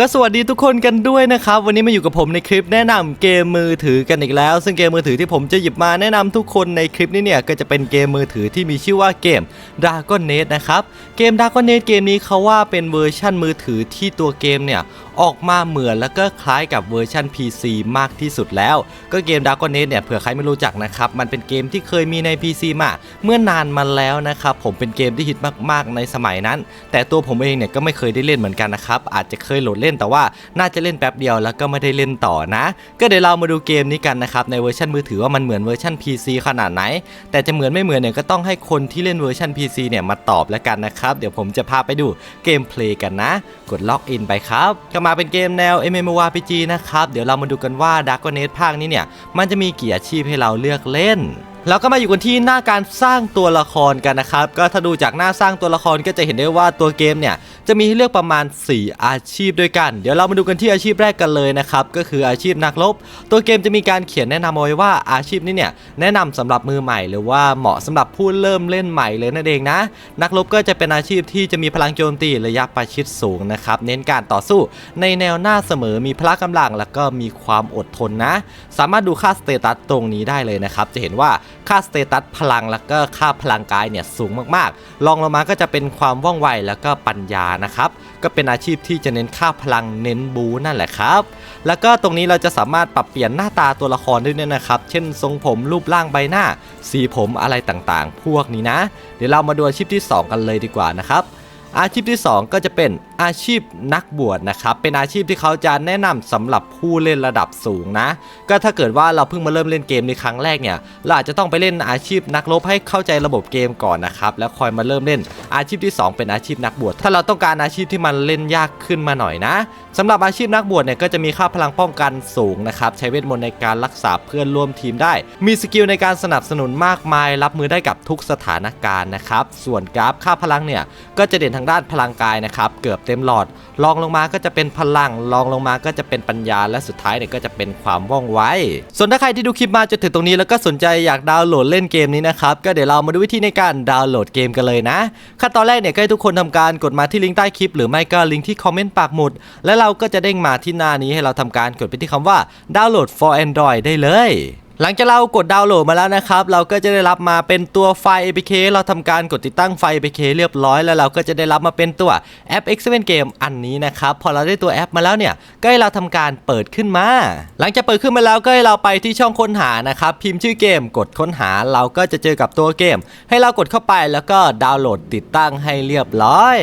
ก็สวัสดีทุกคนกันด้วยนะครับ วันนี้มาอยู่กับผมในคลิปแนะนำเกมมือถือกันอีกแล้ว ซึ่งเกมมือถือที่ผมจะหยิบมาแนะนำทุกคนในคลิปนี้เนี่ยก็จะเป็นเกมมือถือที่มีชื่อว่าเกม Dragon Nest นะครับเกม Dragon Nest เกมนี้เขาว่าเป็นเวอร์ชั่นมือถือที่ตัวเกมเนี่ยออกมาเหมือนแล้วก็คล้ายกับเวอร์ชัน PC มากที่สุดแล้ว ก็เกม Dragon Nest เนี่ยเผื่อใครไม่รู้จักนะครับมันเป็นเกมที่เคยมีใน PC มาเมื่อนานมาแล้วนะครับผมเป็นเกมที่ฮิตมากๆในสมัยนั้น แต่ตัวผมเองเนี่ยก็ไม่เคยได้เล่นเหมือนกันนะครับอาจจะเคยโหลดล่นแต่ว่าน่าจะเล่นแป๊บเดียวแล้วก็ไม่ได้เล่นต่อนะ ก็เดี๋ยวเรามาดูเกมนี้กันนะครับในเวอร์ชันมือถือว่ามันเหมือนเวอร์ชัน PC ขนาดไหน แต่จะเหมือนไม่เหมือนเนี่ยก็ต้องให้คนที่เล่นเวอร์ชัน PC เนี่ยมาตอบแล้วกันนะครับเดี๋ยวผมจะพาไปดูเกมเพลย์กันนะ กดล็อกอินไปครับก็มาเป็นเกมแนว MMORPG นะครับเดี๋ยวเรามาดูกันว่า Dragon Nest ภาคนี้เนี่ยมันจะมีกี่อาชีพให้เราเลือกเล่นแล้วก็มาอยู่กันที่หน้าการสร้างตัวละครกันนะครับ ก็ถ้าดูจากหน้าสร้างตัวละครก็จะเห็นได้ว่าตัวเกมเนี่ย จะมีให้เลือกประมาณ 4 อาชีพด้วยกัน เดี๋ยวเรามาดูกันที่อาชีพแรกกันเลยนะครับ ก็คืออาชีพนักรบ ตัวเกมจะมีการเขียนแนะนำเอาไว้ว่าอาชีพนี้เนี่ยแนะนำสำหรับมือใหม่ หรือว่าเหมาะสำหรับผู้เริ่มเล่นใหม่เลยนั่นเองนะ นักรบก็จะเป็นอาชีพที่จะมีพลังโจมตีระยะประชิดสูงนะครับ เน้นการต่อสู้ในแนวหน้าเสมอมีพละกำลังแล้วก็มีความอดทนนะ สามารถดูค่าสเตตัสตรงนี้ได้เลยนะครับ จะเห็นว่าค่าสเตตัสพลังแล้วก็ค่าพลังกายเนี่ยสูงมากๆ ลองลงมาก็จะเป็นความว่องไวแล้วก็ปัญญานะครับ ก็เป็นอาชีพที่จะเน้นค่าพลังเน้นบูนั่นแหละครับ แล้วก็ตรงนี้เราจะสามารถปรับเปลี่ยนหน้าตาตัวละครได้ด้วยนะครับ เช่นทรงผมรูปร่างใบหน้า สีผมอะไรต่างๆ พวกนี้นะ เดี๋ยวเรามาดูอาชีพที่ 2 กันเลยดีกว่านะครับ อาชีพที่ 2 ก็จะเป็นอาชีพนักบวชนะครับ เป็นอาชีพที่เขาจะแนะนำสำหรับผู้เล่นระดับสูงนะ ก็ถ้าเกิดว่าเราเพิ่งมาเริ่มเล่นเกมในครั้งแรกเนี่ยเราอาจจะต้องไปเล่นอาชีพนักรบให้เข้าใจระบบเกมก่อนนะครับ แล้วคอยมาเริ่มเล่นอาชีพที่ 2 เป็นอาชีพนักบวช ถ้าเราต้องการอาชีพที่มันเล่นยากขึ้นมาหน่อยนะสำหรับอาชีพนักบวชเนี่ยก็จะมีค่าพลังป้องกันสูงนะครับ ใช้เวทมนต์ในการรักษาเพื่อนร่วมทีมได้ มีสกิลในการสนับสนุนมากมาย รับมือได้กับทุกสถานการณ์นะครับ ส่วนกราฟค่าพลังเนี่ยก็จะเด่นทางด้านพลังกายนะครับ เกือบเต็มหลอดรองลงมาก็จะเป็นพลังรองลงมาก็จะเป็นปัญญาและสุดท้ายเนี่ยก็จะเป็นความว่องไว ส่วนถ้าใครที่ดูคลิปมาจนถึงตรงนี้แล้วก็สนใจอยากดาวน์โหลดเล่นเกมนี้นะครับ ก็เดี๋ยวเรามาดูวิธีในการดาวน์โหลดเกมกันเลยนะขั้นตอนแรกเนี่ยก็ให้ทุกคนทำการกดมาที่ลิงก์ใต้คลิป หรือไม่ก็ลิงก์ที่คอมเมนต์ปากหมุด และเราก็จะเด้งมาที่หน้านี้ให้เราทำการกดไปที่คำว่าดาวน์โหลด for Android ได้เลย หลังจากเรากดดาวน์โหลดมาแล้วนะครับ เราก็จะได้รับมาเป็นตัวไฟล์ APK เราทำการกดติดตั้งไฟล์ APK เรียบร้อยแล้วเราก็จะได้รับมาเป็นตัวแอป X7 Game อันนี้นะครับ พอเราได้ตัวแอปมาแล้วเนี่ย ก็ให้เราทำการเปิดขึ้นมา หลังจากเปิดขึ้นมาแล้วก็ให้เราไปที่ช่องค้นหานะครับ พิมพ์ชื่อเกมกดค้นหาเราก็จะเจอกับตัวเกม ให้เรากดเข้าไปแล้วก็ดาวน์โหลดติดตั้งให้เรียบร้อย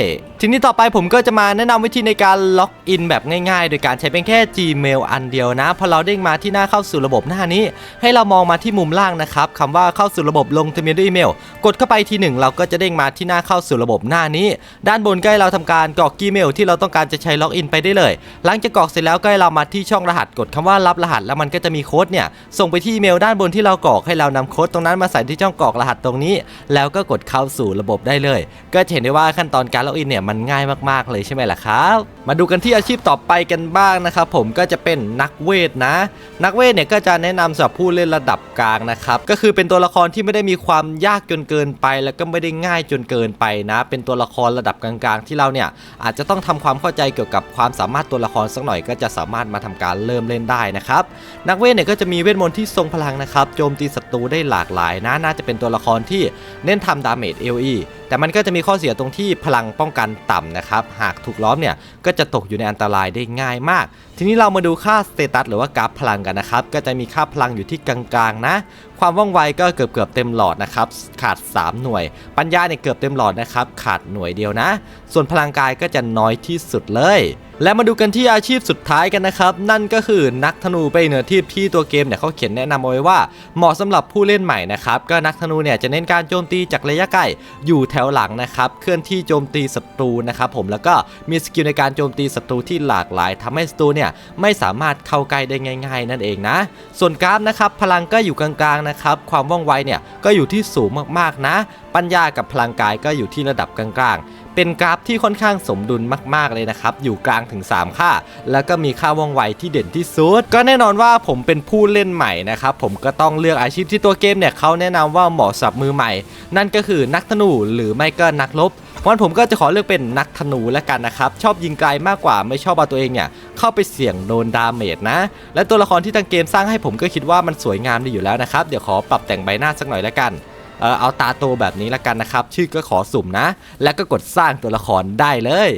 ทีนี้ต่อไปผมก็จะมาแนะนำวิธีในการล็อกอินแบบง่ายๆ โดยการใช้เป็นแค่ Gmail อันเดียวนะ พอเราเด้งมาที่หน้าเข้าสู่ระบบหน้านี้ ให้เรามองมาที่มุมล่างนะครับคำว่าเข้าสู่ระบบลงทะเบียนด้วยอีเมล กดเข้าไปทีหนึ่งเราก็จะเด้งมาที่หน้าเข้าสู่ระบบหน้านี้ ด้านบนก็ให้เราทำการกรอกอีเมลที่เราต้องการจะใช้ล็อกอินไปได้เลย หลังจากกรอกเสร็จแล้วก็ให้เรามาที่ช่องรหัสกดคำว่ารับรหัส แล้วมันก็จะมีโค้ดเนี่ยส่งไปที่อีเมลด้านบนที่เรากรอกให้เรานำโค้ดตรงนั้นมาใส่ที่ช่องกรอกรหัสตรงนี้ แล้วก็กดเข้าสู่ระบบได้เลย ก็เห็นได้ว่าขั้นตอนการล็อกอินเนี่ยมันง่ายมากๆเลยใช่ไหมล่ะครับ มาดูกันที่อาชีพต่อไปกันบ้างนะครับผมก็จะเป็นนักเวทนะ นักเวทเนี่ยก็จะแนะนำสำหรับผู้เล่นระดับกลางนะครับก็คือเป็นตัวละครที่ไม่ได้มีความยากจนเกินไป แล้วก็ไม่ได้ง่ายจนเกินไปนะ เป็นตัวละครระดับกลางๆ ที่เราเนี่ยอาจจะต้องทำความเข้าใจเกี่ยวกับความสามารถตัวละครสักหน่อยก็จะสามารถมาทำการเริ่มเล่นได้นะครับนักเวทเนี่ยก็จะมีเวทมนต์ที่ทรงพลังนะครับโจมตีศัตรูได้หลากหลายนะน่าจะเป็นตัวละครที่เน้นทำดาเมจ AOE แต่มันก็จะมีข้อเสียตรงที่พลังป้องกันต่ำนะครับ หากถูกล้อมเนี่ยก็จะตกอยู่ในอันตรายได้ง่ายมาก ทีนี้เรามาดูค่าสเตตัสหรือว่ากราฟพลังกันนะครับ ก็จะมีค่าพลังอยู่ที่กลางๆนะ ความว่องไวก็เกือบเกือบๆเต็มหลอดนะครับ ขาด 3 หน่วย ปัญญาเนี่ยเกือบเต็มหลอดนะครับ ขาดหน่วยเดียวนะ ส่วนพลังกายก็จะน้อยที่สุดเลย และมาดูกันที่อาชีพสุดท้ายกันนะครับ นั่นก็คือนักธนูไปเหนือที่ที่ตัวเกมเนี่ยเขาเขียนแนะนำเอาไว้ว่า เหมาะสำหรับผู้เล่นใหม่นะครับก็นักธนูเนี่ยจะเน้นการโจมตีจากระยะไกลอยู่แถวหลังนะครับเคลื่อนที่โจมตีศัตรูนะครับผมแล้วก็มีสกิลในการโจมตีศัตรูที่หลากหลายทำให้ศัตรูเนี่ยไม่สามารถเข้าใกล้ได้ง่าย ๆ นั่นเองนะ ส่วนกราฟนะครับพลังก็อยู่กลางๆนะครับความว่องไวเนี่ยก็อยู่ที่สูงมากๆนะ ปัญญากับพลังกายก็อยู่ที่ระดับกลางๆ เป็นกราฟที่ค่อนข้างสมดุลมากๆเลยนะครับ อยู่กลางถึง 3 ค่า แล้วก็มีค่าว่องไวที่เด่นที่สุด ก็แน่นอนว่าผมเป็นผู้เล่นใหม่นะครับ ผมก็ต้องเลือกอาชีพที่ตัวเกมเนี่ยเขาแนะนำว่าเหมาะสำหรับมือใหม่ นั่นก็คือนักธนูหรือไม่ก็นักรบเพราะงั้นผมก็จะขอเลือกเป็นนักธนูแล้วกันนะครับ ชอบยิงไกลมากกว่าไม่ชอบเอาตัวเองเนี่ยเข้าไปเสี่ยงโดนดาเมจนะ และตัวละครที่ทางเกมสร้างให้ผมก็คิดว่ามันสวยงามดีอยู่แล้วนะครับ เดี๋ยวขอปรับแต่งใบหน้าสักหน่อยแล้วกัน เออเอาตาโตแบบนี้ละกันนะครับ ชื่อก็ขอสุ่มนะ แล้วก็กดสร้างตัวละครได้เลย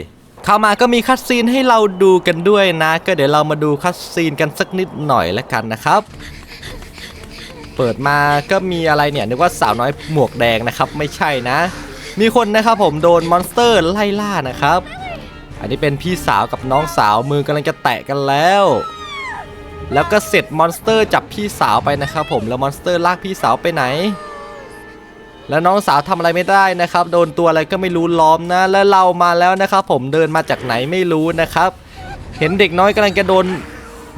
เข้ามาก็มีคัดซีนให้เราดูกันด้วยนะ ก็เดี๋ยวเรามาดูคัดซีนกันสักนิดหน่อยละกันนะครับ เปิดมาก็มีอะไรเนี่ยนึกว่าสาวน้อยหมวกแดงนะครับ ไม่ใช่นะ มีคนนะครับผมโดนมอนสเตอร์ไล่ล่านะครับ อันนี้เป็นพี่สาวกับน้องสาวมือกำลังจะแตะกันแล้วแล้วก็เสร็จมอนสเตอร์จับพี่สาวไปนะครับผมแล้วมอนสเตอร์ลากพี่สาวไปไหน แล้วน้องสาวทำอะไรไม่ได้นะครับ โดนตัวอะไรก็ไม่รู้ล้อมนะ แล้วเรามาแล้วนะครับ ผมเดินมาจากไหนไม่รู้นะครับ เห็นเด็กน้อยกำลังจะโดน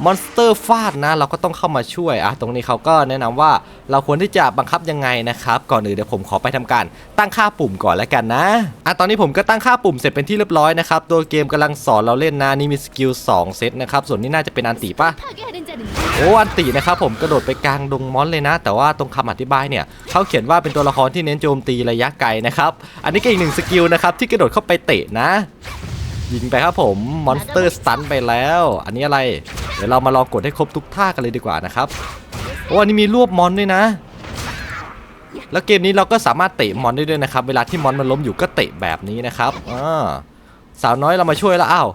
มอนสเตอร์ฟาดนะเราก็ต้องเข้ามาช่วยอะตรงนี้เขาก็แนะนำว่าเราควรที่จะบังคับยังไงนะครับก่อนอื่นเดี๋ยวผมขอไปทำการตั้งค่าปุ่มก่อนแล้วกันนะอะตอนนี้ผมก็ตั้งค่าปุ่มเสร็จเป็นที่เรียบร้อยนะครับตัวเกมกำลังสอนเราเล่นนะนี่มีสกิล2เซตนะครับส่วนนี้น่าจะเป็นอันติปะโอ้อันตินะครับผมกระโดดไปกลางดงมอนเลยนะ แต่ว่าตรงคำอธิบายเนี่ยเขาเขียนว่าเป็นตัวละครที่เน้นโจมตีระยะไกลนะครับอันนี้ก็อีกหนึ่งสกิลนะครับที่กระโดดเข้าไปเตะนะยิงไปครับผมมอนสเตอร์สตันไปแล้ว อันนี้อะไร เดี๋ยวเรามาลองกดให้ครบทุกท่ากันเลยดีกว่านะครับโอ้อันนี้มีรวบมอนด้วยนะ แล้วเกมนี้เราก็สามารถเตะมอนได้ด้วยนะครับ เวลาที่มอนมันล้มอยู่ก็เตะแบบนี้นะครับอ่าสาวน้อยเรามาช่วยแล้วอ้าว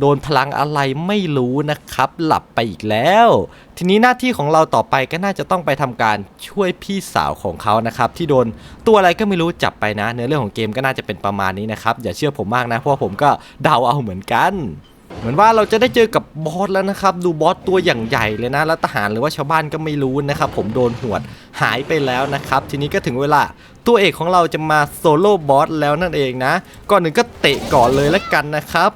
โดนพลังอะไรไม่รู้นะครับ หลับไปอีกแล้ว ทีนี้หน้าที่ของเราต่อไปก็น่าจะต้องไปทำการช่วยพี่สาวของเขานะครับ ที่โดนตัวอะไรก็ไม่รู้จับไปนะ เนื้อเรื่องของเกมก็น่าจะเป็นประมาณนี้นะครับ อย่าเชื่อผมมากนะ เพราะผมก็เดาเอาเหมือนกัน เหมือนว่าเราจะได้เจอกับบอสแล้วนะครับ ดูบอสตัวอย่างใหญ่เลยนะ แล้วทหารหรือว่าชาวบ้านก็ไม่รู้นะครับ ผมโดนหวดหายไปแล้วนะครับ ทีนี้ก็ถึงเวลาตัวเอกของเราจะมาโซโล่บอสแล้วนั่นเองนะ ก่อนหนึ่งก็เตะก่อนเลยแล้วกันนะครับ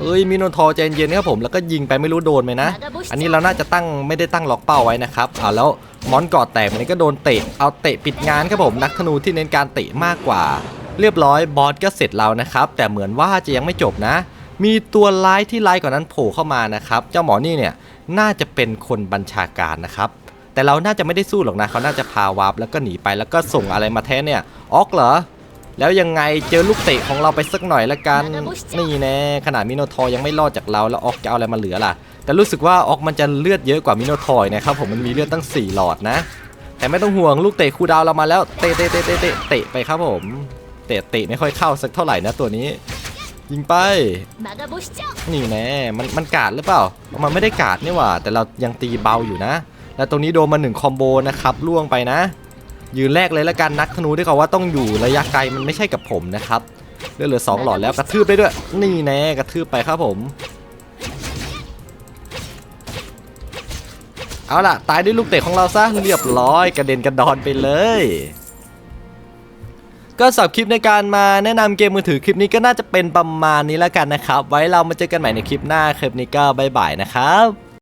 เอ้ยมิโนทอร์ใจเย็นๆครับผมแล้วก็ยิงไปไม่รู้โดนไหมนะ อันนี้เราน่าจะตั้งไม่ได้ตั้งล็อกเป้าไว้นะครับเอาแล้วมอนกอดแตกมันนี้ก็โดนเตะเอาเตะปิดงานครับผมนักธนูที่เน้นการเตะมากกว่า เรียบร้อยบอสก็เสร็จแล้วนะครับ แต่เหมือนว่าจะยังไม่จบนะ มีตัวร้ายที่ร้ายกว่านั้นโผล่เข้ามานะครับ เจ้าหมอนี่เนี่ยน่าจะเป็นคนบัญชาการนะครับ แต่เราน่าจะไม่ได้สู้หรอกนะเขาน่าจะพาวาร์ปแล้วก็หนีไปแล้วก็ส่งอะไรมาแทนเนี่ยออกเหรอแล้วยังไงเจอลูกเตะของเราไปสักหน่อยละกันนี่แน่ขนาดมิโนทอร์ยังไม่รอดจากเราแล้วออกจะเอาอะไรมาเหลือล่ะ แต่รู้สึกว่าออกมันจะเลือดเยอะกว่ามิโนทอร์นะครับผมมันมีเลือดตั้ง 4 หลอดนะ แต่ไม่ต้องห่วงลูกเตะคูลดาวน์เรามาแล้วเตะเตะเตะเตะเตะเตะไปครับผม เตะเตะไม่ค่อยเข้าสักเท่าไหร่นะตัวนี้ ยิงไป นี่แน่มันมันกาดหรือเปล่า มันไม่ได้กาดนี่หว่า แต่เรายังตีเบาอยู่นะ แล้วตรงนี้โดนมาหนึ่งคอมโบนะครับล่วงไปนะ ยืนแรกเลยละกันนักธนูที่เขาว่าต้องอยู่ระยะไกลมันไม่ใช่กับผมนะครับเลือดเหลือสองหลอดแล้วกระทืบได้ด้วย นี่แน่กระทืบไปครับผม เอาล่ะ ตายด้วยลูกเตะของเราซะเรียบร้อยกระเด็นกระดอนไปเลย ก็สับคลิปในการมาแนะนำเกมมือถือคลิปนี้ก็น่าจะเป็นประมาณนี้แล้วกันนะครับ ไว้เรามาเจอกันใหม่ในคลิปหน้าคลิปนี้ก็บายบายนะครับ